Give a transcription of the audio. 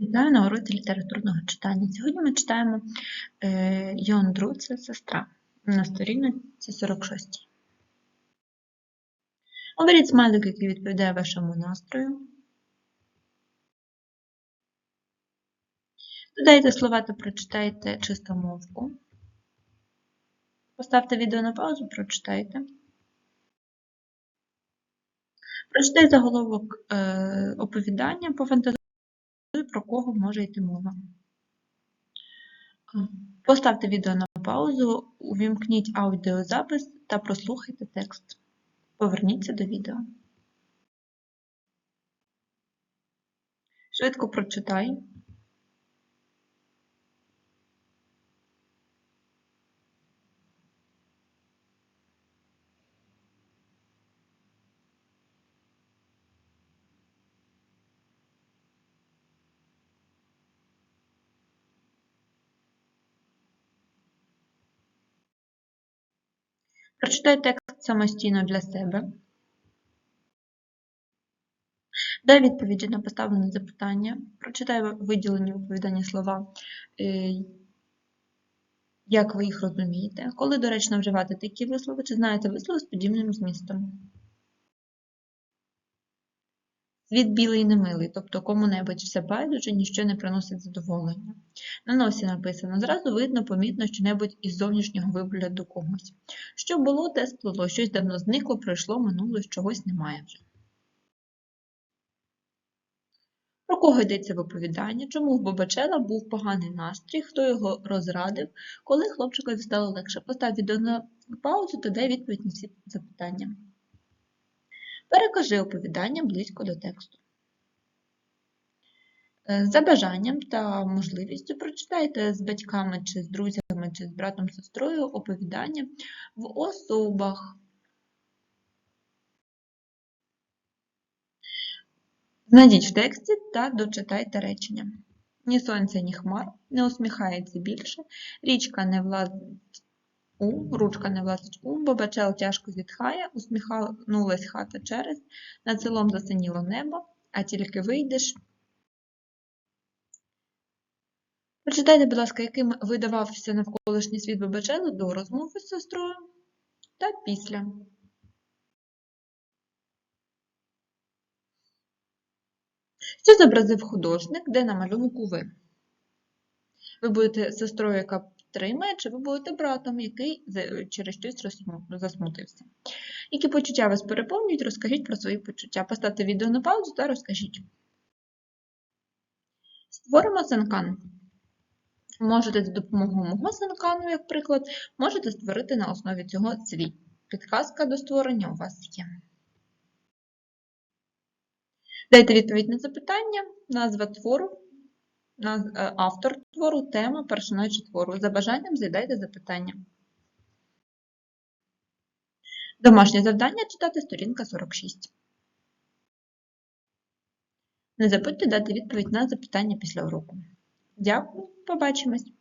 Вітаю на уроці літературного читання. Сьогодні ми читаємо е, Йон Дру це сестра на сторінці 46. Оберіть смайлик, який відповідає вашому настрою. Додайте слова та прочитайте чистомовку. Поставте відео на паузу, прочитайте. Прочитайте заголовок е, оповідання, пофантазуйте, про кого може йти мова. Поставте відео на паузу, увімкніть аудіозапис та прослухайте текст. Поверніться до відео. Швидко прочитай. Прочитай текст самостійно для себе. Дай відповіді на поставлене запитання. Прочитай виділені в слова, е, як ви їх розумієте. Коли доречно вживати такі вислови, чи знаєте вислови з подібним змістом? Світ білий і немилий, тобто кому-небудь все байдуже, ніщо не приносить задоволення. На носі написано, зразу видно, помітно що-небудь із зовнішнього вигляду когось. Що було, те сплило, щось давно зникло, пройшло, минуло, чогось немає вже. Про кого йдеться в оповіданні? Чому в Бобачела був поганий настрій, хто його розрадив, коли хлопчикові стало легше? Постав відео на паузу та дай відповідь на всі запитання. Перекажи оповідання близько до тексту. Е, За бажанням та можливістю прочитайте з батьками, чи з друзями, чи з братом, сестрою оповідання в особах. Знайдіть в тексті та дочитайте речення. Ні сонця, ні хмар, не усміхається більше, річка не влазить у, ручка не влазить у, бабачел тяжко зітхає, усміхнулась хата через, над селом засиніло небо, а тільки вийдеш. Прочитайте, будь ласка, яким видавався навколишній світ бабачелу до розмови з сестрою та після. Що зобразив художник, де на малюнку ви? Ви будете сестрою, яка підтримує, чи ви будете братом, який через щось засмутився. Які почуття вас переповнюють, розкажіть про свої почуття. Поставте відео на паузу та розкажіть. Створимо сенкан. Можете за допомогою мого сенкану, як приклад, можете створити на основі цього свій. Підказка до створення у вас є. Дайте відповідь на запитання, назва твору, автор твору, тема, персонаж твору. За бажанням задайте запитання. Домашнє завдання читати сторінка 46. Не забудьте дати відповідь на запитання після уроку. Дякую, побачимось!